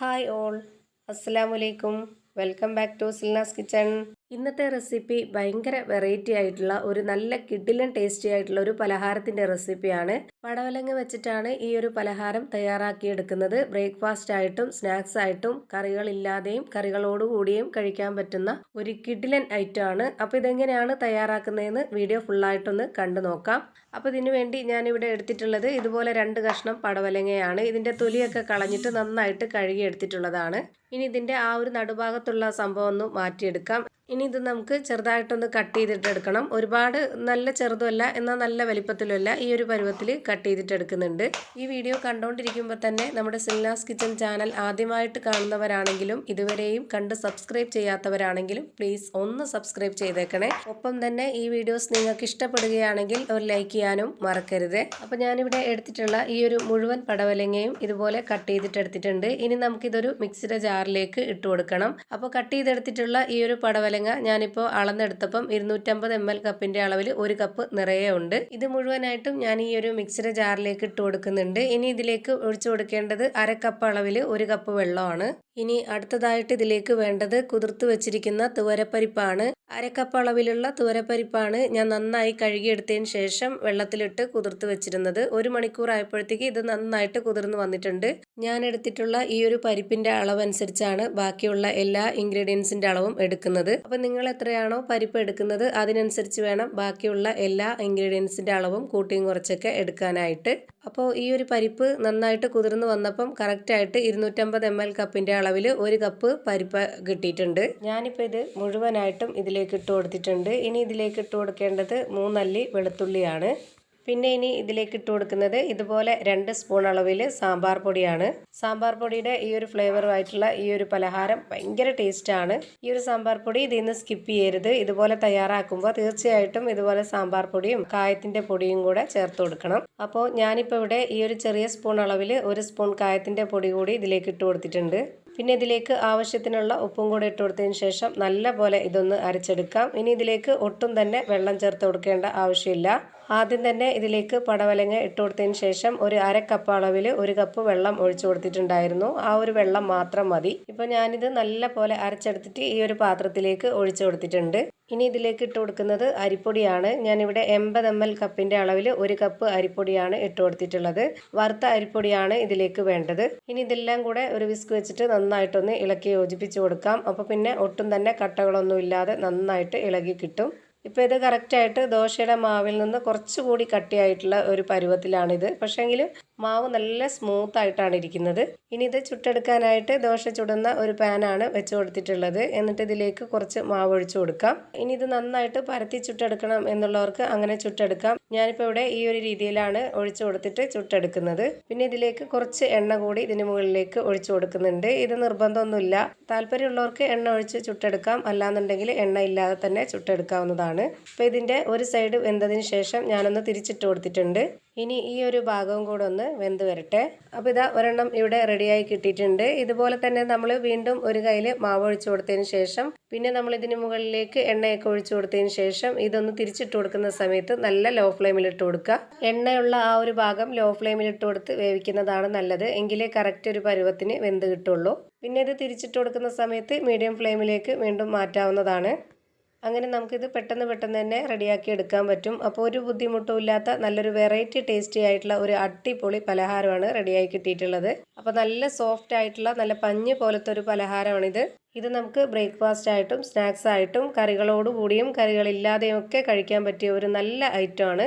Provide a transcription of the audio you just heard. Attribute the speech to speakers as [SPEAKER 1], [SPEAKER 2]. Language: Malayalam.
[SPEAKER 1] Hi all. അസ്സലാമു അലൈക്കും welcome back to Silnas kitchen. ഇന്നത്തെ റെസിപ്പി ഭയങ്കര വെറൈറ്റി ആയിട്ടുള്ള ഒരു നല്ല കിഡിലൻ ടേസ്റ്റി ആയിട്ടുള്ള ഒരു പലഹാരത്തിന്റെ റെസിപ്പിയാണ്. പടവലങ്ങ വെച്ചിട്ടാണ് ഈ ഒരു പലഹാരം തയ്യാറാക്കിയെടുക്കുന്നത്. ബ്രേക്ക്ഫാസ്റ്റ് ആയിട്ടും സ്നാക്സ് ആയിട്ടും കറികളില്ലാതെയും കറികളോടുകൂടിയും കഴിക്കാൻ പറ്റുന്ന ഒരു കിഡിലൻ ഐറ്റം ആണ്. അപ്പോൾ ഇതെങ്ങനെയാണ് തയ്യാറാക്കുന്നതെന്ന് വീഡിയോ ഫുള്ളായിട്ടൊന്ന് കണ്ടു നോക്കാം. അപ്പോൾ ഇതിനു വേണ്ടി ഞാനിവിടെ എടുത്തിട്ടുള്ളത് ഇതുപോലെ രണ്ട് കഷ്ണം പടവലങ്ങയാണ്. ഇതിന്റെ തൊലിയൊക്കെ കളഞ്ഞിട്ട് നന്നായിട്ട് കഴുകി എടുത്തിട്ടുള്ളതാണ് ഇനി ഇതിന്റെ ആ ഒരു നടുഭാഗത്തുള്ള സംഭവം ഒന്ന് മാറ്റിയെടുക്കാം. ഇനി ഇത് നമുക്ക് ചെറുതായിട്ടൊന്ന് കട്ട് ചെയ്തിട്ട് എടുക്കണം ഒരുപാട് നല്ല ചെറുതുമല്ല എന്നാൽ നല്ല വലിപ്പത്തിലുമല്ല ഈ ഒരു പരുവത്തിൽ കട്ട് ചെയ്തിട്ട് എടുക്കുന്നുണ്ട്. ഈ വീഡിയോ കണ്ടുകൊണ്ടിരിക്കുമ്പോൾ തന്നെ നമ്മുടെ സിൽനാസ് കിച്ചൺ ചാനൽ ആദ്യമായിട്ട് കാണുന്നവരാണെങ്കിലും ഇതുവരെയും കണ്ട് സബ്സ്ക്രൈബ് ചെയ്യാത്തവരാണെങ്കിലും പ്ലീസ് ഒന്ന് സബ്സ്ക്രൈബ് ചെയ്തേക്കണേ. ഒപ്പം തന്നെ ഈ വീഡിയോസ് നിങ്ങൾക്ക് ഇഷ്ടപ്പെടുകയാണെങ്കിൽ ഒരു ലൈക്ക് ചെയ്യാനും മറക്കരുത്. അപ്പോൾ ഞാനിവിടെ എടുത്തിട്ടുള്ള ഈ ഒരു മുഴുവൻ പടവലങ്ങയും ഇതുപോലെ കട്ട് ചെയ്തിട്ട് എടുത്തിട്ടുണ്ട്. ഇനി നമുക്കിതൊരു മിക്സിയുടെ ജാറിലേക്ക് ഇട്ട് കൊടുക്കണം. അപ്പോൾ കട്ട് ചെയ്തെടുത്തിട്ടുള്ള ഈ ഒരു പടവലങ്ങ ഞാനിപ്പോൾ അളന്നെടുത്തപ്പം ഇരുന്നൂറ്റമ്പത് എം എൽ കപ്പിന്റെ അളവിൽ ഒരു കപ്പ് നിറയെ ഉണ്ട്. ഇത് മുഴുവനായിട്ടും ഞാൻ ഈ ഒരു മിക്സിയുടെ ജാറിലേക്ക് ഇട്ട് കൊടുക്കുന്നുണ്ട്. ഇനി ഇതിലേക്ക് ഒഴിച്ചു കൊടുക്കേണ്ടത് അര കപ്പ് അളവിൽ ഒരു കപ്പ് വെള്ളമാണ്. ഇനി അടുത്തതായിട്ട് ഇതിലേക്ക് വേണ്ടത് കുതിർത്ത് വെച്ചിരിക്കുന്ന തുവരപ്പരിപ്പാണ്. അരക്കപ്പ് അളവിലുള്ള തുവരപ്പരിപ്പാണ് ഞാൻ നന്നായി കഴുകിയെടുത്തതിന് ശേഷം വെള്ളത്തിലിട്ട് കുതിർത്ത് വെച്ചിരുന്നത്. ഒരു മണിക്കൂർ ആയപ്പോഴത്തേക്ക് ഇത് നന്നായിട്ട് കുതിർന്ന് വന്നിട്ടുണ്ട്. ഞാൻ എടുത്തിട്ടുള്ള ഈ ഒരു പരിപ്പിന്റെ അളവനുസരിച്ചാണ് ബാക്കിയുള്ള എല്ലാ ഇൻഗ്രീഡിയൻസിന്റെ അളവും എടുക്കുന്നത്. അപ്പം നിങ്ങൾ എത്രയാണോ പരിപ്പ് എടുക്കുന്നത് അതിനനുസരിച്ച് വേണം ബാക്കിയുള്ള എല്ലാ ഇൻഗ്രീഡിയൻസിന്റെ അളവും കൂട്ടിയും കുറച്ചൊക്കെ എടുക്കാനായിട്ട്. അപ്പോൾ ഈ ഒരു പരിപ്പ് നന്നായിട്ട് കുതിർന്ന് വന്നപ്പം കറക്റ്റായിട്ട് ഇരുന്നൂറ്റമ്പത് എം എൽ കപ്പിന്റെ അളവിൽ ഒരു കപ്പ് പരിപ്പ് കിട്ടിയിട്ടുണ്ട്. ഞാനിപ്പോൾ ഇത് മുഴുവനായിട്ടും ഇതിലേക്ക് ഇട്ട് കൊടുത്തിട്ടുണ്ട്. ഇനി ഇതിലേക്ക് ഇട്ട് കൊടുക്കേണ്ടത് മൂന്നല്ലി വെളുത്തുള്ളിയാണ്. പിന്നെ ഇനി ഇതിലേക്ക് ഇട്ട് കൊടുക്കുന്നത് ഇതുപോലെ രണ്ട് സ്പൂൺ അളവിൽ സാമ്പാർ പൊടിയാണ്. സാമ്പാർ പൊടിയുടെ ഈ ഒരു ഫ്ലേവറുമായിട്ടുള്ള ഈ ഒരു പലഹാരം ഭയങ്കര ടേസ്റ്റാണ് ഈ ഒരു സാമ്പാർ പൊടി ഇതിൽ നിന്ന് സ്കിപ്പ് ചെയ്യരുത്. ഇതുപോലെ തയ്യാറാക്കുമ്പോൾ തീർച്ചയായിട്ടും ഇതുപോലെ സാമ്പാർ പൊടിയും കായത്തിന്റെ പൊടിയും കൂടെ ചേർത്ത് കൊടുക്കണം. അപ്പോൾ ഞാനിപ്പോൾ ഇവിടെ ഈ ഒരു ചെറിയ സ്പൂൺ അളവിൽ ഒരു സ്പൂൺ കായത്തിന്റെ പൊടി കൂടി ഇതിലേക്ക് ഇട്ട് കൊടുത്തിട്ടുണ്ട്. പിന്നെ ഇതിലേക്ക് ആവശ്യത്തിനുള്ള ഉപ്പും കൂടി ഇട്ട് കൊടുത്തതിന് ശേഷം നല്ല പോലെ ഇതൊന്ന് അരച്ചെടുക്കാം. ഇനി ഇതിലേക്ക് ഒട്ടും തന്നെ വെള്ളം ചേർത്ത് കൊടുക്കേണ്ട ആവശ്യമില്ല. ആദ്യം തന്നെ ഇതിലേക്ക് പടവലങ്ങ ഇട്ട് കൊടുത്തതിന് ശേഷം ഒരു അര കപ്പ് അളവിൽ ഒരു കപ്പ് വെള്ളം ഒഴിച്ചു കൊടുത്തിട്ടുണ്ടായിരുന്നു. ആ ഒരു വെള്ളം മാത്രം മതി. ഇപ്പോൾ ഞാനിത് നല്ല പോലെ അരച്ചെടുത്തിട്ട് ഈ ഒരു പാത്രത്തിലേക്ക് ഒഴിച്ചു കൊടുത്തിട്ടുണ്ട്. ഇനി ഇതിലേക്ക് ഇട്ട് കൊടുക്കുന്നത് അരിപ്പൊടിയാണ്. ഞാനിവിടെ എൺപത് എം എൽ കപ്പിന്റെ അളവിൽ ഒരു കപ്പ് അരിപ്പൊടിയാണ് ഇട്ട് കൊടുത്തിട്ടുള്ളത്. വറുത്ത അരിപ്പൊടിയാണ് ഇതിലേക്ക് വേണ്ടത്. ഇനി ഇതെല്ലാം കൂടെ ഒരു വിസ്ക് വെച്ചിട്ട് നന്നായിട്ടൊന്ന് ഇളക്കി യോജിപ്പിച്ച് കൊടുക്കാം. അപ്പോൾ പിന്നെ ഒട്ടും തന്നെ കട്ടകളൊന്നുമില്ലാതെ നന്നായിട്ട് ഇളകി കിട്ടും. ഇപ്പോൾ ഇത് കറക്റ്റായിട്ട് ദോശയുടെ മാവിൽ നിന്ന് കുറച്ചുകൂടി കട്ടിയായിട്ടുള്ള ഒരു പരുവത്തിലാണിത്. പക്ഷേങ്കിൽ മാവ് നല്ല സ്മൂത്ത് ആയിട്ടാണ് ഇരിക്കുന്നത്. ഇനി ഇത് ചുട്ടെടുക്കാനായിട്ട് ദോശ ചുടുന്ന ഒരു പാനാണ് വെച്ച് കൊടുത്തിട്ടുള്ളത്. എന്നിട്ട് ഇതിലേക്ക് കുറച്ച് മാവ് ഒഴിച്ചു കൊടുക്കാം. ഇനി ഇത് നന്നായിട്ട് പരത്തി ചുട്ടെടുക്കണം എന്നുള്ളവർക്ക് അങ്ങനെ ചുട്ടെടുക്കാം. ഞാനിപ്പോൾ ഇവിടെ ഈ ഒരു രീതിയിലാണ് ഒഴിച്ചു കൊടുത്തിട്ട് ചുട്ടെടുക്കുന്നത്. പിന്നെ ഇതിലേക്ക് കുറച്ച് എണ്ണ കൂടി ഇതിന് മുകളിലേക്ക് ഒഴിച്ചു കൊടുക്കുന്നുണ്ട്. ഇത് നിർബന്ധമൊന്നുമില്ല. താല്പര്യമുള്ളവർക്ക് എണ്ണ ഒഴിച്ച് ചുട്ടെടുക്കാം. അല്ലാന്നുണ്ടെങ്കിൽ എണ്ണ ഇല്ലാതെ തന്നെ ചുട്ടെടുക്കാവുന്നതാണ്. അപ്പോൾ ഇതിന്റെ ഒരു സൈഡ് വെന്തതിന് ശേഷം ഞാനൊന്ന് തിരിച്ചിട്ട് കൊടുത്തിട്ടുണ്ട്. ഇനി ഈ ഒരു ഭാഗവും കൂടെ ഒന്ന് വെന്ത് വരട്ടെ. അപ്പോൾ ഇതാ ഒരെണ്ണം ഇവിടെ റെഡിയായി കിട്ടിയിട്ടുണ്ട്. ഇതുപോലെ തന്നെ നമ്മൾ വീണ്ടും ഒരു കയ്യിൽ മാവ് ഒഴിച്ചു കൊടുത്തതിന് ശേഷം പിന്നെ നമ്മൾ ഇതിന് മുകളിലേക്ക് എണ്ണയൊക്കെ ഒഴിച്ചു കൊടുത്തതിന് ശേഷം ഇതൊന്ന് തിരിച്ചിട്ട് കൊടുക്കുന്ന സമയത്ത് നല്ല ലോ ഫ്ലെയിമിൽ ഇട്ട് കൊടുക്കുക. എണ്ണയുള്ള ആ ഒരു ഭാഗം ലോ ഫ്ലെയിമിൽ ഇട്ട് കൊടുത്ത് വേവിക്കുന്നതാണ് നല്ലത്. എങ്കിലേ കറക്റ്റ് ഒരു പരുവത്തിന് വെന്ത് കിട്ടുള്ളൂ. പിന്നെ ഇത് തിരിച്ചിട്ട് കൊടുക്കുന്ന സമയത്ത് മീഡിയം ഫ്ലെയിമിലേക്ക് വീണ്ടും മാറ്റാവുന്നതാണ്. അങ്ങനെ നമുക്കിത് പെട്ടെന്ന് പെട്ടെന്ന് തന്നെ റെഡിയാക്കി എടുക്കാൻ പറ്റും. അപ്പോൾ ഒരു ബുദ്ധിമുട്ടും ഇല്ലാത്ത നല്ലൊരു വെറൈറ്റി ടേസ്റ്റി ആയിട്ടുള്ള ഒരു അടിപൊളി പലഹാരമാണ് റെഡിയായി കിട്ടിയിട്ടുള്ളത്. അപ്പോൾ നല്ല സോഫ്റ്റ് ആയിട്ടുള്ള നല്ല പഞ്ഞ് പോലത്തെ ഒരു പലഹാരമാണിത്. ഇത് നമുക്ക് ബ്രേക്ക്ഫാസ്റ്റ് ആയിട്ടും സ്നാക്സ് ആയിട്ടും കറികളോടുകൂടിയും കറികളില്ലാതെയും ഒക്കെ കഴിക്കാൻ പറ്റിയ ഒരു നല്ല ഐറ്റമാണ്.